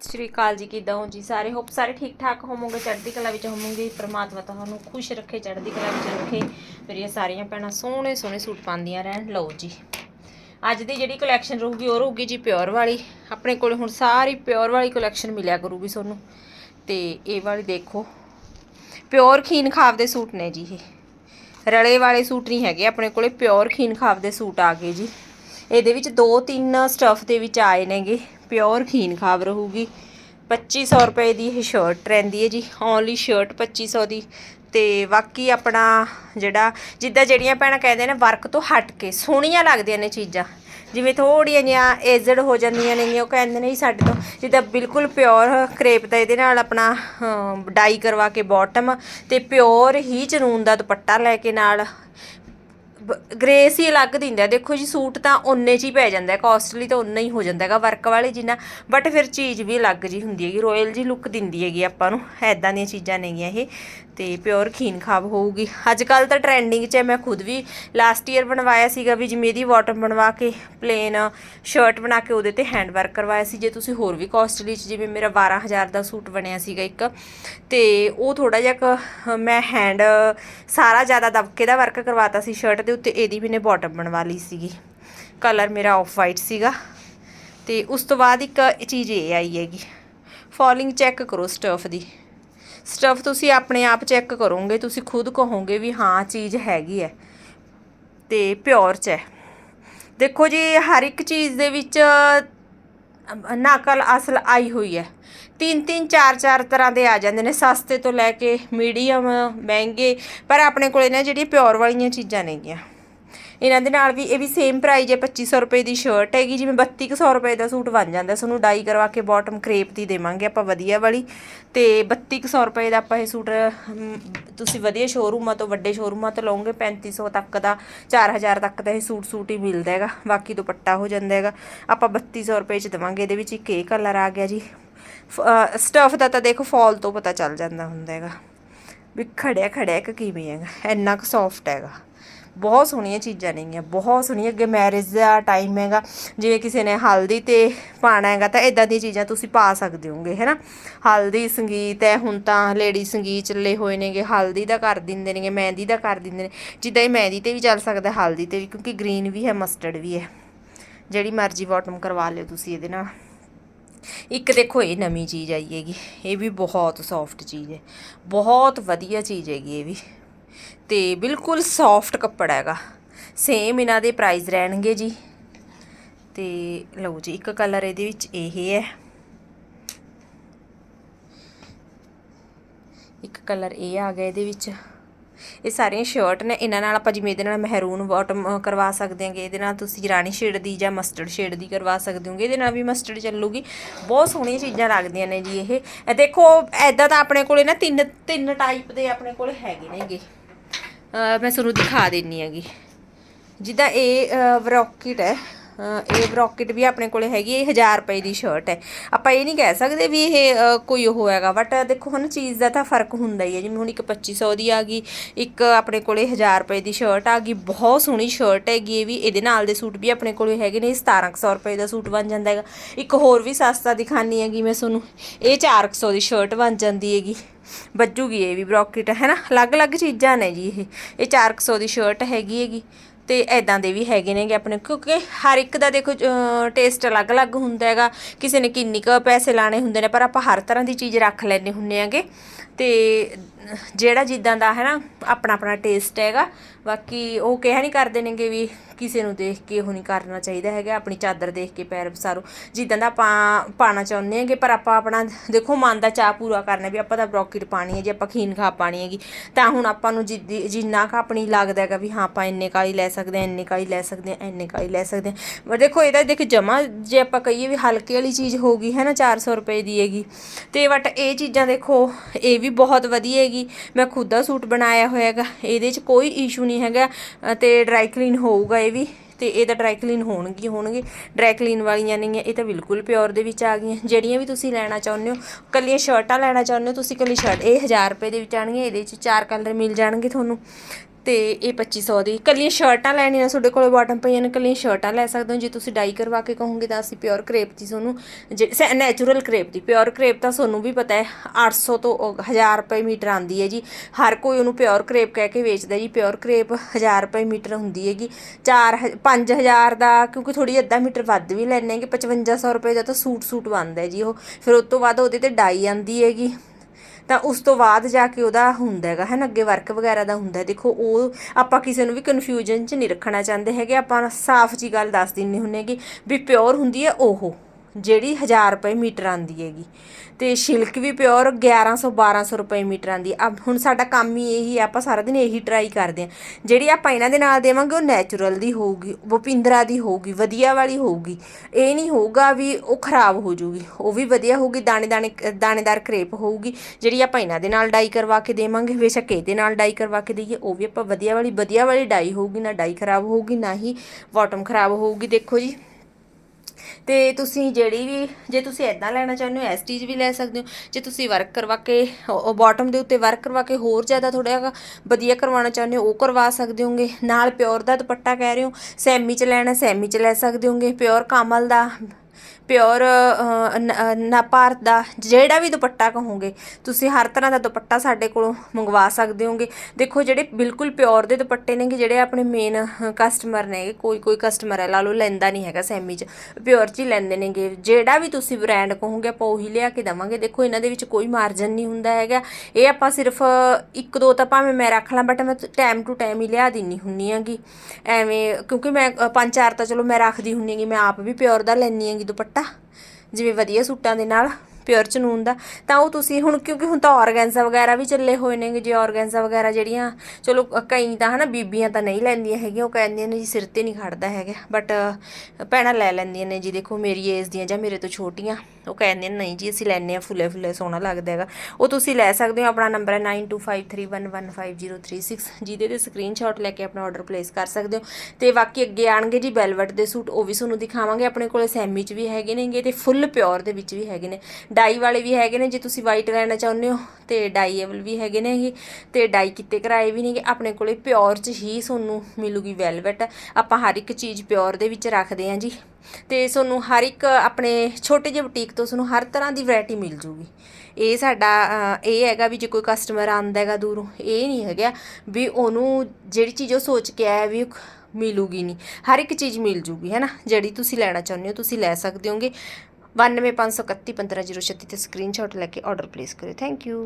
ਸਤਿ ਸ਼੍ਰੀ ਅਕਾਲ ਜੀ, ਕਿਦਾਂ ਹੋ ਜੀ ਸਾਰੇ? ਹੋਪ ਸਾਰੇ ਠੀਕ ਠਾਕ ਹੋਵੋਗੇ, ਚੜ੍ਹਦੀ ਕਲਾ ਵਿੱਚ ਹੋਵੋਗੇ। ਪ੍ਰਮਾਤਮਾ ਤੁਹਾਨੂੰ ਖੁਸ਼ ਰੱਖੇ, ਚੜ੍ਹਦੀ ਕਲਾ ਵਿੱਚ ਰੱਖੇ। ਮੇਰੀਆਂ ਸਾਰੀਆਂ ਭੈਣਾਂ ਸੋਹਣੇ ਸੋਹਣੇ ਸੂਟ ਪਾਉਂਦੀਆਂ ਰਹਿਣ। ਲਓ ਜੀ, ਅੱਜ ਦੀ ਜਿਹੜੀ ਕਲੈਕਸ਼ਨ ਰਹੂਗੀ, ਉਹ ਰਹੂਗੀ ਜੀ ਪਿਓਰ ਵਾਲੀ। ਆਪਣੇ ਕੋਲ ਹੁਣ ਸਾਰੀ ਪਿਓਰ ਵਾਲੀ ਕਲੈਕਸ਼ਨ ਮਿਲਿਆ ਕਰੂਗੀ ਤੁਹਾਨੂੰ। ਤੇ ਇਹ ਵਾਲੀ ਦੇਖੋ, ਪਿਓਰ ਖੀਨ ਖਾਵ ਦੇ ਸੂਟ ਨੇ ਜੀ ਇਹ। ਰਲੇ ਵਾਲੇ ਸੂਟ ਨਹੀਂ ਹੈਗੇ ਆਪਣੇ ਕੋਲੇ, ਪਿਓਰ ਖੀਨ ਖਾਵ ਦੇ ਸੂਟ ਆ ਗਏ ਜੀ। ਇਹਦੇ ਵਿੱਚ ਦੋ ਤਿੰਨ ਸਟਫ ਦੇ ਵਿੱਚ ਆਏ ਨੇਗੇ। ਪਿਓਰ ਖੀਨ ਖਾਬ ਰਹੂਗੀ। 2500 ਰੁਪਏ ਦੀ ਇਹ ਸ਼ਰਟ ਰਹਿੰਦੀ ਹੈ ਜੀ। ਓਨਲੀ ਸ਼ਰਟ 2500 ਦੀ। ਤੇ ਬਾਕੀ ਆਪਣਾ ਜਿਹੜਾ, ਜਿੱਦਾਂ ਜਿਹੜੀਆਂ ਭੈਣਾਂ ਕਹਿੰਦੇ ਨੇ, ਵਰਕ ਤੋਂ ਹਟ ਕੇ ਸੋਹਣੀਆਂ ਲੱਗਦੀਆਂ ਨੇ ਚੀਜ਼ਾਂ। ਜਿਵੇਂ ਥੋੜੀਆਂ ਜਿਹੀਆਂ ਏਜ਼ਡ ਹੋ ਜਾਂਦੀਆਂ ਨੇ ਉਹ ਕਹਿੰਦੇ ਨੇ ਜੀ ਸਾਡੇ ਤੋਂ। ਜਿੱਦਾਂ ਬਿਲਕੁਲ ਪਿਓਰ ਕਰੇਪ ਦਾ ਇਹਦੇ ਨਾਲ ਆਪਣਾ ਡਾਈ ਕਰਵਾ ਕੇ ਬਾਟਮ ਤੇ ਪਿਓਰ ਹੀ ਚਨੂਨ ਦਾ ਦੁਪੱਟਾ ਲੈ ਕੇ ਨਾਲ ਗ੍ਰੇਸ ਹੀ ਅਲੱਗ ਦਿੰਦਾ ਦੇਖੋ ਜੀ, ਸੂਟ ਤਾਂ ਉਨੇ ਚ ਹੀ ਪੈ ਜਾਂਦਾ ਹੈ। ਕਾਸਟਲੀ ਤਾਂ ਉਨਾ ਹੀ ਹੋ ਜਾਂਦਾ ਹੈਗਾ ਵਰਕ ਵਾਲੇ ਜਿੰਨਾ। ਬਟ ਫਿਰ ਚੀਜ਼ ਵੀ ਅਲੱਗ ਜੀ ਹੁੰਦੀ ਹੈਗੀ ਰੋਇਲ ਜੀ ਲੁੱਕ ਦਿੰਦੀ ਹੈਗੀ ਆਪਾਂ ਨੂੰ। ਐਦਾਂ ਦੀਆਂ ਚੀਜ਼ਾਂ ਨੇਗੀਆਂ ਇਹ। ਤੇ ਪਿਓਰ ਖੀਨ ਖਾਬ ਹੋਊਗੀ। ਅੱਜ ਕੱਲ ਤਾਂ ਟ੍ਰੈਂਡਿੰਗ 'ਚ ਹੈ ਮੈਂ ਖੁਦ ਵੀ ਲਾਸਟ ਈਅਰ ਬਣਵਾਇਆ ਸੀਗਾ ਵੀ ਜਿਵੇਂ ਇਹਦੀ ਬਾਟਮ ਬਣਵਾ ਕੇ ਪਲੇਨ ਸ਼ਰਟ ਬਣਾ ਕੇ ਉਹਦੇ ਤੇ ਹੈਂਡ ਵਰਕ ਕਰਵਾਇਆ ਸੀ। ਜੇ ਤੁਸੀਂ ਹੋਰ ਵੀ ਕਾਸਟਲੀ 'ਚ ਜਿਵੇਂ ਮੇਰਾ 12000 ਦਾ ਸੂਟ ਬਣਿਆ ਸੀਗਾ ਇੱਕ, ਤੇ ਉਹ ਥੋੜਾ ਜਿਹਾ ਕੁ ਮੈਂ ਹੈਂਡ ਸਾਰਾ ਜ਼ਿਆਦਾ ਦਬਕੇ ਦਾ ਵਰਕ ਕਰਵਾਤਾ ਸੀ ਸ਼ਰਟ ਦੇ ਉੱਤੇ ਇਹਦੀ ਵੀ ਨੇ ਬਾਟਮ ਬਣਵਾ ਲਈ ਸੀਗੀ। ਕਲਰ ਮੇਰਾ ਆਫ ਵਾਈਟ ਸੀਗਾ। ਤੇ ਉਸ ਤੋਂ ਬਾਅਦ ਇੱਕ ਚੀਜ਼ ਇਹ ਆਈ ਹੈਗੀ। ਫੋਲਿੰਗ ਚੈੱਕ ਕਰੋ ਸਟਫ ਦੀ। ਸਟਫ ਤੁਸੀਂ ਆਪਣੇ ਆਪ ਚੈੱਕ ਕਰੋਗੇ, ਤੁਸੀਂ ਖੁਦ ਕਹੋਗੇ ਵੀ ਹਾਂ, ਚੀਜ਼ ਹੈਗੀ ਹੈ। ਤੇ ਪਿਓਰ ਚ ਹੈ। ਦੇਖੋ ਜੀ, ਹਰ ਇੱਕ ਚੀਜ਼ ਦੇ ਵਿੱਚ ਨਕਲ ਅਸਲ ਆਈ ਹੋਈ ਹੈ। ਤਿੰਨ ਤਿੰਨ, ਚਾਰ ਚਾਰ ਤਰ੍ਹਾਂ ਦੇ ਆ ਜਾਂਦੇ ਨੇ, ਸਸਤੇ ਤੋਂ ਲੈ ਕੇ ਮੀਡੀਅਮ, ਮਹਿੰਗੇ, ਪਰ ਆਪਣੇ ਕੋਲ ਨਾ ਜਿਹੜੀ ਪਿਓਰ ਵਾਲੀਆਂ ਚੀਜ਼ਾਂ ਨੇਗੀਆਂ। ਇਹਨਾਂ ਦੇ ਨਾਲ ਵੀ ਇਹ ਵੀ ਸੇਮ ਪ੍ਰਾਈਜ਼ ਹੈ 2500 ਰੁਪਏ ਦੀ ਸ਼ਰਟ ਹੈਗੀ, ਜਿਵੇਂ 3200 ਰੁਪਏ ਦਾ ਸੂਟ ਬਣ ਜਾਂਦਾ ਤੁਹਾਨੂੰ ਡਾਈ ਕਰਵਾ ਕੇ ਬਾਟਮ ਕ੍ਰੇਪ ਦੀ ਦੇਵਾਂਗੇ ਆਪਾਂ ਵਧੀਆ ਵਾਲੀ। ਤੇ 3200 ਰੁਪਏ ਦਾ ਆਪਾਂ ਇਹ ਸੂਟ ਤੁਸੀਂ ਵਧੀਆ ਸ਼ੋਰੂਮਾਂ ਤੋਂ ਵੱਡੇ ਸ਼ੋਰੂਮਾਂ ਤੋਂ ਲਓਗੇ 3500 ਤੱਕ ਦਾ 4000 ਤੱਕ ਦਾ ਇਹ ਸੂਟ ਸੂਟ ਹੀ ਮਿਲਦਾ ਹੈਗਾ, ਬਾਕੀ ਦੁਪੱਟਾ ਹੋ ਜਾਂਦਾ ਹੈਗਾ। ਆਪਾਂ 3200 ਰੁਪਏ ਚ ਦੇਵਾਂਗੇ, ਇਹਦੇ ਵਿੱਚ ਇੱਕ ਇਹ ਕਲਰ ਆ ਗਿਆ ਜੀ। ਸਟਫ ਦਾ ਤਾਂ ਦੇਖੋ ਫਾਲ ਤੋਂ ਪਤਾ ਚੱਲ ਜਾਂਦਾ ਹੁੰਦਾ ਹੈਗਾ। ਵੀ ਖੜਿਆ ਖੜਿਆ ਇੱਕ ਕਿਵੇਂ ਹੈਗਾ, ਇੰਨਾ ਕੁ ਸੌਫਟ ਹੈਗਾ। ਬਹੁਤ ਸੋਹਣੀਆਂ ਚੀਜ਼ਾਂ ਨੇਗੀਆਂ ਬਹੁਤ ਸੋਹਣੀਆਂ, ਅੱਗੇ ਮੈਰਿਜ ਦਾ ਟਾਈਮ ਹੈਗਾ, ਜਿਵੇਂ ਕਿਸੇ ਨੇ ਹਲਦੀ ਤੇ ਪਾਣਾ ਹੈਗਾ ਤਾਂ ਇਦਾਂ ਦੀਆਂ ਚੀਜ਼ਾਂ ਤੁਸੀਂ ਪਾ ਸਕਦੇ ਹੋਗੇ ਹੈਨਾ? ਹਲਦੀ ਸੰਗੀਤ ਹੈ, ਹੁਣ ਤਾਂ ਲੇਡੀ ਸੰਗੀਤ ਚੱਲੇ ਹੋਏ ਨੇਗੇ ਹਲਦੀ ਦਾ ਕਰ ਦਿੰਦੇ ਨੇਗੇ ਮਹਿੰਦੀ ਦਾ ਕਰ ਦਿੰਦੇ ਨੇ, ਜਿੱਦਾਂ ਇਹ ਮਹਿੰਦੀ ਤੇ ਵੀ ਚੱਲ ਸਕਦਾ, ਹਲਦੀ ਤੇ ਵੀ, ਕਿਉਂਕਿ ਗ੍ਰੀਨ ਵੀ ਹੈ ਮਸਟਰਡ ਵੀ ਹੈ, ਜਿਹੜੀ ਮਰਜ਼ੀ ਬਾਟਮ ਕਰਵਾ ਲਿਓ ਤੁਸੀਂ ਇਹਦੇ ਨਾਲ। ਇੱਕ ਦੇਖੋ, ਇਹ ਨਵੀਂ ਚੀਜ਼ ਆਈ ਹੈਗੀ, ਇਹ ਵੀ ਬਹੁਤ ਸੌਫਟ ਚੀਜ਼ ਹੈ, ਬਹੁਤ ਵਧੀਆ ਚੀਜ਼ ਹੈਗੀ ਇਹ ਵੀ। ਤੇ ਬਿਲਕੁਲ ਸੌਫਟ ਕੱਪੜਾ ਹੈਗਾ। ਸੇਮ ਇਹਨਾਂ ਦੇ ਪ੍ਰਾਈਸ ਰਹਿਣਗੇ ਜੀ। ਤੇ ਲਓ ਜੀ, ਇੱਕ ਕਲਰ ਇਹਦੇ ਵਿੱਚ ਇਹ ਹੈ। ਇੱਕ ਕਲਰ ਇਹ ਆ ਗਿਆ ਇਹਦੇ ਵਿੱਚ। ਇਹ ਸਾਰੀਆਂ ਸ਼ਰਟ ਨੇ, ਇਹਨਾਂ ਨਾਲ ਆਪਾਂ ਜਿਵੇਂ ਇਹਦੇ ਨਾਲ ਮਹਿਰੂਨ ਬਾਟਮ ਕਰਵਾ ਸਕਦੇ ਹਾਂਗੇ। ਇਹਦੇ ਨਾਲ ਤੁਸੀਂ ਰਾਣੀ ਸ਼ੇਡ ਦੀ ਜਾਂ ਮਸਟਰਡ ਸ਼ੇਡ ਦੀ ਕਰਵਾ ਸਕਦੇ ਹੋਗੇ। ਇਹਦੇ ਨਾਲ ਵੀ ਮਸਟਰਡ ਚੱਲੂਗੀ। ਬਹੁਤ ਸੋਹਣੀਆਂ ਚੀਜ਼ਾਂ ਲੱਗਦੀਆਂ ਨੇ ਜੀ ਇਹ। ਦੇਖੋ ਐਦਾਂ ਤਾਂ ਆਪਣੇ ਕੋਲੇ ਨਾ ਤਿੰਨ ਤਿੰਨ ਟਾਈਪ ਦੇ ਆਪਣੇ ਕੋਲ ਹੈਗੇ ਨੇਗੇ। ਮੈਂ ਤੁਹਾਨੂੰ ਦਿਖਾ ਦਿੰਨੀ ਹੈਗੀ। ਜਿੱਦਾਂ ਇਹ ਵਰੋਕਿਟ ਹੈ। ਇਹ ਵਰੋਕਿਟ ਵੀ ਆਪਣੇ ਕੋਲੇ ਹੈਗੀ ਇਹ 1000 ਰੁਪਏ ਦੀ ਸ਼ਰਟ ਹੈ। ਆਪਾਂ ਇਹ ਨਹੀਂ ਕਹਿ ਸਕਦੇ ਵੀ ਇਹ ਕੋਈ ਉਹ ਹੈਗਾ ਬਟ ਦੇਖੋ ਹੁਣ ਚੀਜ਼ ਦਾ ਤਾਂ ਫ਼ਰਕ ਹੁੰਦਾ ਹੀ ਹੈ। ਜਿਵੇਂ ਹੁਣ ਇੱਕ 2500 ਦੀ ਆ ਗਈ, ਇੱਕ ਆਪਣੇ ਕੋਲੇ 1000 ਰੁਪਏ ਦੀ ਸ਼ਰਟ ਆ ਗਈ, ਬਹੁਤ ਸੋਹਣੀ ਸ਼ਰਟ ਹੈਗੀ ਇਹ ਵੀ, ਇਹਦੇ ਨਾਲ ਦੇ ਸੂਟ ਵੀ ਆਪਣੇ ਕੋਲੇ ਹੈਗੇ ਨੇ, ਇਹ 1700 ਰੁਪਏ ਦਾ ਸੂਟ ਬਣ ਜਾਂਦਾ ਹੈਗਾ। ਇੱਕ ਹੋਰ ਵੀ ਸਸਤਾ ਦਿਖਾਨੀ ਹੈਗੀ ਮੈਂ ਤੁਹਾਨੂੰ, ਇਹ 400 ਦੀ ਸ਼ਰਟ ਬਣ ਜਾਂਦੀ ਹੈਗੀ। ਵੱਜੂਗੀ ਇਹ ਵੀ ਬ੍ਰੋਕਟ ਹੈ ਨਾ? ਅਲੱਗ-ਅਲੱਗ ਚੀਜ਼ਾਂ ਨੇ ਜੀ ਇਹ ਇਹ 400 ਦੀ ਸ਼ਰਟ ਹੈਗੀ ਹੈਗੀ। ਤੇ ਐਦਾਂ ਦੇ ਵੀ ਹੈਗੇ ਨੇਗੇ ਆਪਣੇ, ਕਿਉਂਕਿ ਹਰ ਇੱਕ ਦਾ ਦੇਖੋ ਟੇਸਟ ਅਲੱਗ-ਅਲੱਗ ਹੁੰਦਾ ਹੈਗਾ। ਕਿਸੇ ਨੇ ਕਿੰਨੀ ਕੁ ਪੈਸੇ ਲਾਣੇ ਹੁੰਦੇ ਨੇ, ਪਰ ਆਪਾਂ ਹਰ ਤਰ੍ਹਾਂ ਦੀ ਚੀਜ਼ ਰੱਖ ਲੈਂਦੇ ਹੁੰਨੇ ਆਗੇ ਤੇ ਜਿਹੜਾ ਜਿੱਦਾਂ ਦਾ ਹੈ ਨਾ, ਆਪਣਾ ਆਪਣਾ ਟੇਸਟ ਹੈਗਾ। ਬਾਕੀ ਉਹ ਕਿਹਾ ਨਹੀਂ ਕਰਦੇ ਨੇਗੇ ਵੀ ਕਿਸੇ ਨੂੰ ਦੇਖ ਕੇ ਉਹ ਨਹੀਂ ਕਰਨਾ ਚਾਹੀਦਾ ਹੈਗਾ, ਆਪਣੀ ਚਾਦਰ ਦੇਖ ਕੇ ਪੈਰ ਪਸਾਰੋ ਜਿੱਦਾਂ ਦਾ ਆਪਾਂ ਪਾਣਾ ਚਾਹੁੰਦੇ ਹੈਗੇ, ਪਰ ਆਪਾਂ ਆਪਣਾ ਦੇਖੋ ਮਨ ਦਾ ਚਾਹ ਪੂਰਾ ਕਰਨਾ ਵੀ ਆਪਾਂ ਤਾਂ ਬ੍ਰੋਕਟ ਪਾਣੀ ਹੈ ਜੇ ਆਪਾਂ ਖੀਨ ਖਾ ਪਾਣੀ ਹੈਗੀ। ਤਾਂ ਹੁਣ ਆਪਾਂ ਨੂੰ ਜਿੱਦੀ ਜਿੰਨਾ ਕੁ ਆਪਣੀ ਲੱਗਦਾ ਹੈਗਾ ਵੀ ਹਾਂ, ਆਪਾਂ ਇੰਨੇ ਕਾਲੀ ਲੈ ਸਕਦੇ ਹਾਂ, ਇੰਨੇ ਕਾਲੀ ਲੈ ਸਕਦੇ ਹਾਂ, ਇੰਨੇ ਕਾਲੀ ਲੈ ਸਕਦੇ ਹਾਂ। ਪਰ ਦੇਖੋ ਇਹਦਾ ਦੇਖ ਜਮਾ ਜੇ ਆਪਾਂ ਕਹੀਏ ਵੀ ਹਲਕੇ ਵਾਲੀ ਚੀਜ਼ ਹੋਊਗੀ ਹੈ ਨਾ 400 ਰੁਪਏ ਦੀ ਹੈਗੀ। ਤੇ ਬਟ ਇਹ ਚੀਜ਼ਾਂ ਦੇਖੋ, ਇਹ ਵੀ ਵੀ ਬਹੁਤ ਵਧੀਆ ਹੈਗੀ। ਮੈਂ ਖੁਦ ਦਾ ਸੂਟ ਬਣਾਇਆ ਹੋਇਆ ਹੈਗਾ। ਇਹਦੇ 'ਚ ਕੋਈ ਇਸ਼ੂ ਨਹੀਂ ਹੈਗਾ ਅ, ਤੇ ਡਰਾਈ ਕਲੀਨ ਹੋਊਗਾ ਇਹ ਵੀ ਤੇ ਇਹ ਤਾਂ ਡਰਾਈ ਕਲੀਨ ਹੋਣਗੀ ਹੋਣਗੇ। ਡਰਾਈ ਕਲੀਨ ਵਾਲੀਆਂ ਨਹੀਂ ਇਹ ਤਾਂ ਬਿਲਕੁਲ ਪਿਓਰ ਦੇ ਵਿੱਚ ਆ ਗਈਆਂ। ਜਿਹੜੀਆਂ ਵੀ ਤੁਸੀਂ ਲੈਣਾ ਚਾਹੁੰਦੇ ਹੋ ਕੱਲੀਆਂ ਸ਼ਰਟਾਂ ਲੈਣਾ ਚਾਹੁੰਦੇ ਹੋ ਤੁਸੀਂ ਕੱਲੀ ਸ਼ਰਟ ਇਹ 1000 ਰੁਪਏ ਦੇ ਵਿੱਚ ਆਣਗੀਆਂ ਇਹਦੇ ਵਿੱਚ ਚਾਰ ਕਲਰ ਮਿਲ ਜਾਣਗੇ ਤੁਹਾਨੂੰ। ਤੇ ਇਹ 2500 ਦੀ ਕੱਲੀਆਂ ਸ਼ਰਟਾਂ ਲੈਣੀਆਂ ਤੁਹਾਡੇ ਕੋਲ ਬਾਟਮ ਪਈਆਂ ਨੇ, ਕੱਲੀਆਂ ਸ਼ਰਟਾਂ ਲੈ ਸਕਦੇ ਹੋ। ਜੇ ਤੁਸੀਂ ਡਾਈ ਕਰਵਾ ਕੇ ਕਹੋਗੇ ਤਾਂ ਅਸੀਂ ਪਿਓਰ ਕ੍ਰੇਪ ਦੀ ਤੁਹਾਨੂੰ, ਜੇ ਨੈਚੁਰਲ ਕ੍ਰੇਪ ਦੀ ਪਿਓਰ ਕ੍ਰੇਪ ਤਾਂ ਤੁਹਾਨੂੰ ਵੀ ਪਤਾ ਹੈ 800 ਤੋਂ 1000 ਰੁਪਏ ਮੀਟਰ ਆਂਦੀ ਹੈ ਜੀ। ਹਰ ਕੋਈ ਉਹਨੂੰ ਪਿਓਰ ਕ੍ਰੇਪ ਕਹਿ ਕੇ ਵੇਚਦਾ ਜੀ। ਪਿਓਰ ਕ੍ਰੇਪ 1000 ਰੁਪਏ ਮੀਟਰ ਹੁੰਦੀ ਹੈਗੀ। 4 5000 ਦਾ, ਕਿਉਂਕਿ ਥੋੜੀ ਅੱਧਾ ਮੀਟਰ ਵੱਧ ਵੀ ਲੈਣੇ ਹੈਗੇ 5500 ਰੁਪਏ ਦਾ ਤਾਂ ਸੂਟ ਸੂਟ ਬਣਦਾ ਹੈ ਜੀ ਉਹ। ਫਿਰ ਉਸ ਤੋਂ ਬਾਅਦ ਉਹਦੇ ਤੇ ਡਾਈ ਆਂਦੀ ਹੈਗੀ। ਤਾਂ ਉਸ ਤੋਂ ਬਾਅਦ ਜਾ ਕੇ ਉਹਦਾ ਹੁੰਦਾ ਹੈਗਾ, ਹੈ ਨਾ, ਅੱਗੇ ਵਰਕ ਵਗੈਰਾ ਦਾ ਹੁੰਦਾ ਦੇਖੋ, ਉਹ ਆਪਾਂ ਕਿਸੇ ਨੂੰ ਵੀ ਕਨਫਿਊਜ਼ਨ 'ਚ ਨਹੀਂ ਰੱਖਣਾ ਚਾਹੁੰਦੇ ਹੈਗੇ। ਆਪਾਂ ਸਾਫ਼ ਜੀ ਗੱਲ ਦੱਸ ਦਿੰਨੇ ਹੁੰਨੇ ਕਿ ਵੀ ਪਿਓਰ ਹੁੰਦੀ ਹੈ ਉਹ। ਜਿਹੜੀ 1000 ਰੁਪਏ ਮੀਟਰ ਆਂਦੀ ਹੈਗੀ। ਤੇ ਸ਼ਿਲਕ ਵੀ ਪਿਓਰ 1100 1200 ਰੁਪਏ ਮੀਟਰ ਆਂਦੀ। ਹੈ ਹੁਣ ਸਾਡਾ ਕੰਮ ਹੀ ਇਹੀ ਆ, ਆਪਾਂ ਸਾਰਾ ਦਿਨ ਇਹੀ ਟਰਾਈ ਕਰਦੇ ਹਾਂ ਜਿਹੜੀ ਆਪਾਂ ਇਹਨਾਂ ਦੇ ਨਾਲ ਦੇਵਾਂਗੇ, ਉਹ ਨੈਚੁਰਲ ਦੀ ਹੋਊਗੀ ਭੁਪਿੰਦਰਾ ਦੀ ਹੋਊਗੀ, ਵਧੀਆ ਵਾਲੀ ਹੋਊਗੀ। ਇਹ ਨਹੀਂ ਹੋਊਗਾ ਵੀ ਉਹ ਖਰਾਬ ਹੋ ਜਾਊਗੀ ਉਹ ਵੀ ਵਧੀਆ ਹੋਊਗੀ ਦਾਣੇ ਦਾਣੇ ਦਾਣੇਦਾਰ ਕਰੇਪ ਹੋਊਗੀ। ਜਿਹੜੀ ਆਪਾਂ ਇਹਨਾਂ ਦੇ ਨਾਲ ਡਾਈ ਕਰਵਾ ਕੇ ਦੇਵਾਂਗੇ, ਬੇਸ਼ੱਕ ਇਹਦੇ ਨਾਲ ਡਾਈ ਕਰਵਾ ਕੇ ਦਈਏ, ਉਹ ਵੀ ਆਪਾਂ ਵਧੀਆ ਵਾਲੀ ਵਧੀਆ ਵਾਲੀ ਡਾਈ ਹੋਊਗੀ, ਨਾ ਡਾਈ ਖਰਾਬ ਹੋਊਗੀ, ਨਾ ਹੀ ਬਾਟਮ ਖਰਾਬ ਹੋਊਗੀ। ਦੇਖੋ ਜੀ ਤੇ ਤੁਸੀਂ ਜਿਹੜੀ ਵੀ, ਜੇ ਤੁਸੀਂ ਐਦਾਂ ਲੈਣਾ ਚਾਹੁੰਦੇ ਹੋ ਐਸ ਸਟੀਚ ਵੀ ਲੈ ਸਕਦੇ ਹੋ। ਜੇ ਤੁਸੀਂ ਵਰਕ ਕਰਵਾ ਕੇ ਬਾਟਮ ਦੇ ਉੱਤੇ ਵਰਕ ਕਰਵਾ ਕੇ ਹੋਰ ਜ਼ਿਆਦਾ ਥੋੜਾ ਜਿਹਾ ਵਧੀਆ ਕਰਵਾਉਣਾ ਚਾਹੁੰਦੇ ਹੋ, ਉਹ ਕਰਵਾ ਸਕਦੇ ਹੋਗੇ। ਨਾਲ ਪਿਓਰ ਦਾ ਦੁਪੱਟਾ ਕਹਿ ਰਹੇ ਹੋ, ਸੈਮੀ ਚ ਲੈਣਾ, ਸੈਮੀ ਚ ਲੈ ਸਕਦੇ ਹੋਗੇ। ਪਿਓਰ ਕਮਲ ਦਾ ਪਿਓਰ ਨਾ ਭਾਰਤ ਦਾ ਜਿਹੜਾ ਵੀ ਦੁਪੱਟਾ ਕਹੋਗੇ, ਤੁਸੀਂ ਹਰ ਤਰ੍ਹਾਂ ਦਾ ਦੁਪੱਟਾ ਸਾਡੇ ਕੋਲੋਂ ਮੰਗਵਾ ਸਕਦੇ ਹੋਗੇ। ਦੇਖੋ ਜਿਹੜੇ ਬਿਲਕੁਲ ਪਿਓਰ ਦੇ ਦੁਪੱਟੇ ਨੇ ਜਿਹੜੇ ਆਪਣੇ ਮੇਨ ਕਸਟਮਰ ਨੇ ਕੋਈ ਕੋਈ ਕਸਟਮਰ ਹੈ, ਲਾ ਲਓ, ਲੈਂਦਾ ਨਹੀਂ ਹੈਗਾ ਸੈਮੀ ਚ, ਪਿਓਰ ਚ ਹੀ ਲੈਂਦੇ ਨੇਗੇ। ਜਿਹੜਾ ਵੀ ਤੁਸੀਂ ਬ੍ਰਾਂਡ ਕਹੋਗੇ, ਆਪਾਂ ਉਹੀ ਲਿਆ ਕੇ ਦਵਾਂਗੇ। ਦੇਖੋ ਇਹਨਾਂ ਦੇ ਵਿੱਚ ਕੋਈ ਮਾਰਜਨ ਨਹੀਂ ਹੁੰਦਾ ਹੈਗਾ। ਇਹ ਆਪਾਂ ਸਿਰਫ ਇੱਕ, ਦੋ ਤਾਂ ਭਾਵੇਂ ਮੈਂ ਰੱਖ ਲਾਂ ਬਟ ਮੈਂ ਟਾਈਮ ਟੂ ਟਾਈਮ ਹੀ ਲਿਆ ਦਿੰਨੀ ਹੁੰਨੀ ਆਂਗੀ ਐਵੇਂ, ਕਿਉਂਕਿ ਮੈਂ ਪੰਜ, ਚਾਰ ਤਾਂ ਚਲੋ ਮੈਂ ਰੱਖਦੀ ਹੁੰਨੀ ਆਂਗੀ ਮੈਂ ਆਪ ਵੀ ਪਿਓਰ ਦਾ ਲੈਣੀ ਆਂਗੀ ਦੁਪੱਟਾ ਜਿਵੇਂ ਵਧੀਆ ਸੂਟਾਂ ਦੇ ਨਾਲ। ਪਿਓਰ ਚਨੂਨ ਦਾ, ਤਾਂ ਉਹ ਤੁਸੀਂ ਹੁਣ ਕਿਉਂਕਿ ਹੁਣ ਤਾਂ ਆਰਗੈਂਜ਼ਾ ਵਗੈਰਾ ਵੀ ਚੱਲੇ ਹੋਏ ਨੇਗੇ, ਜੇ ਆਰਗੈਂਜ਼ਾ ਵਗੈਰਾ ਜਿਹੜੀਆਂ, ਚਲੋ ਕਈ ਤਾਂ ਹਨਾ ਬੀਬੀਆਂ ਤਾਂ ਨਹੀਂ ਲੈਂਦੀਆਂ ਹੈਗੀਆਂ, ਉਹ ਕਹਿੰਦੀਆਂ ਨੇ ਜੀ ਸਿਰ ਤੇ ਨਹੀਂ ਖੜਦਾ ਹੈਗਾ ਬਟ ਭੈਣਾਂ ਲੈ ਲੈਂਦੀਆਂ ਨੇ ਜੀ, ਦੇਖੋ ਮੇਰੀ ਏਜ ਦੀਆਂ ਜਾਂ ਮੇਰੇ ਤੋਂ ਛੋਟੀਆਂ, ਉਹ ਕਹਿੰਦੇ ਨੇ, ਨਹੀਂ ਜੀ ਅਸੀਂ ਲੈਣੇ ਆ ਫੁੱਲੇ ਫੁੱਲੇ ਸੋਹਣਾ ਲੱਗਦਾ ਹੈਗਾ, ਉਹ ਤੁਸੀਂ ਲੈ ਸਕਦੇ ਹੋ, ਆਪਣਾ ਨੰਬਰ ਹੈ 9253115036 ਜਿਹਦੇ ਤੇ ਸਕਰੀਨਸ਼ਾਟ ਲੈ ਕੇ ਆਪਣਾ ਆਰਡਰ ਪਲੇਸ ਕਰ ਸਕਦੇ ਹੋ, ਤੇ ਬਾਕੀ ਅੱਗੇ ਆਣਗੇ ਜੀ ਬੈਲਵਟ ਦੇ ਸੂਟ, ਉਹ ਵੀ ਤੁਹਾਨੂੰ ਦਿਖਾਵਾਂਗੇ, ਆਪਣੇ ਕੋਲੇ ਸੈਮੀ ਚ ਵੀ ਹੈਗੇ ਨੇਗੇ, ਤੇ ਫੁੱਲ ਪਿਓਰ ਦੇ ਵਿੱਚ ਵੀ ਹੈਗੇ ਨੇ ਡਾਈ ਵਾਲੇ ਵੀ ਹੈਗੇ ਨੇ, ਜੇ ਤੁਸੀਂ ਵਾਈਟ ਲੈਣਾ ਚਾਹੁੰਦੇ ਹੋ, ਤੇ ਡਾਈਏਬਲ ਵੀ ਹੈਗੇ ਨੇ ਇਹ, ਤੇ ਡਾਈ ਕੀਤੇ ਕਰਾਏ ਵੀ ਨੇਗੇ। ਆਪਣੇ ਕੋਲੇ ਪਿਓਰ ਚ ਹੀ ਤੁਹਾਨੂੰ ਮਿਲੂਗੀ ਵੈਲਵਟ ਆਪਾਂ ਹਰ ਇੱਕ ਚੀਜ਼ ਪਿਓਰ ਦੇ ਵਿੱਚ ਰੱਖਦੇ ਹਾਂ ਜੀ। ਤੇ ਤੁਹਾਨੂੰ ਹਰ ਇੱਕ ਆਪਣੇ ਛੋਟੇ ਜਿਹੇ ਬੁਟੀਕ ਤੋਂ ਤੁਹਾਨੂੰ ਹਰ ਤਰ੍ਹਾਂ ਦੀ ਵੈਰਾਈਟੀ ਮਿਲ ਜੂਗੀ। ਇਹ ਸਾਡਾ ਇਹ ਹੈਗਾ ਵੀ ਜੇ ਕੋਈ ਕਸਟਮਰ ਆਂਦਾ ਹੈਗਾ ਦੂਰੋਂ, ਇਹ ਨਹੀਂ ਹੈਗਾ ਵੀ ਉਹਨੂੰ ਜਿਹੜੀ ਚੀਜ਼ ਉਹ ਸੋਚ ਕੇ ਆਇਆ ਵੀ ਮਿਲੂਗੀ ਨਹੀਂ। ਹਰ ਇੱਕ ਚੀਜ਼ ਮਿਲ ਜੂਗੀ ਹੈ ਨਾ ਜਿਹੜੀ ਤੁਸੀਂ ਲੈਣਾ ਚਾਹੁੰਦੇ ਹੋ, ਤੁਸੀਂ ਲੈ ਸਕਦੇ ਹੋਗੇ। 92531 15036 ਤੇ ਸਕਰੀਨਸ਼ਾਟ ਲੈ ਕੇ ਆਰਡਰ ਪਲੇਸ ਕਰਿਓ। Thank you